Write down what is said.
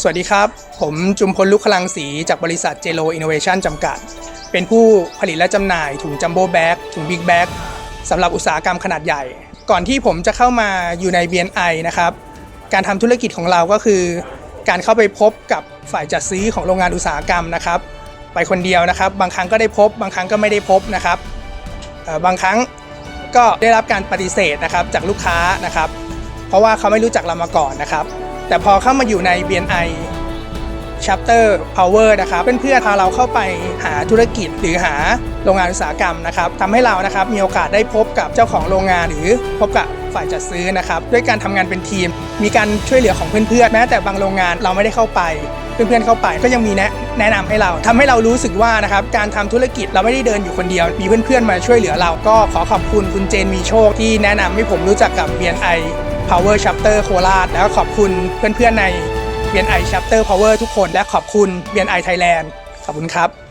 สวัสดีครับ ผมจุมพลลุกพลังศรีจากบริษัทเจโ o อินโนเวชันจำกัด เป็นผู้ผลิตและจำหน่ายถุงจัมโบ้แบ็กถุงบิ๊กแบ็กสำหรับอุตสาหกรรมขนาดใหญ่ ก่อนที่ผมจะเข้ามาอยู่ใน BNI นะครับ การทำธุรกิจของเราก็คือ การเข้าไปพบกับฝ่ายจัดซื้อของโรงงานอุตสาหกรรมนะครับ ไปคนเดียวนะครับ บางครั้งก็ได้พบ บางครั้งก็ไม่ได้พบนะครับบางครั้งก็ได้รับการปฏิเสธนะครับจากลูกค้านะครับ เพราะว่าเขาไม่รู้จักเรามาก่อนนะครับ แต่พอเข้ามาอยู่ใน BNI Chapter Power นะครับเพื่อนๆพาเราเข้าไปหาธุรกิจหรือหาโรงงานอุตสาหกรรมนะครับทำให้เรานะครับมีโอกาสได้พบกับเจ้าของโรงงานหรือพบกับฝ่ายจัดซื้อนะครับ ด้วยการทำงานเป็นทีม มีการช่วยเหลือของเพื่อนๆแม้แต่บางโรงงานเราไม่ได้เข้าไป เพื่อนๆเข้าไปก็ยังมีแนะแนะนำให้เราทำให้เรารู้สึกว่านะครับการทำธุรกิจเราไม่ได้เดินอยู่คนเดียว มีเพื่อนๆมาช่วยเหลือเราก็ขอขอบคุณคุณเจนมีโชคที่แนะนำให้ผมรู้จักกับ BNI Power Chapter โคราชแล้วขอบคุณเพื่อนๆใน BNI Chapter Power ทุกคน และขอบคุณ BNI Thailand ขอบคุณครับ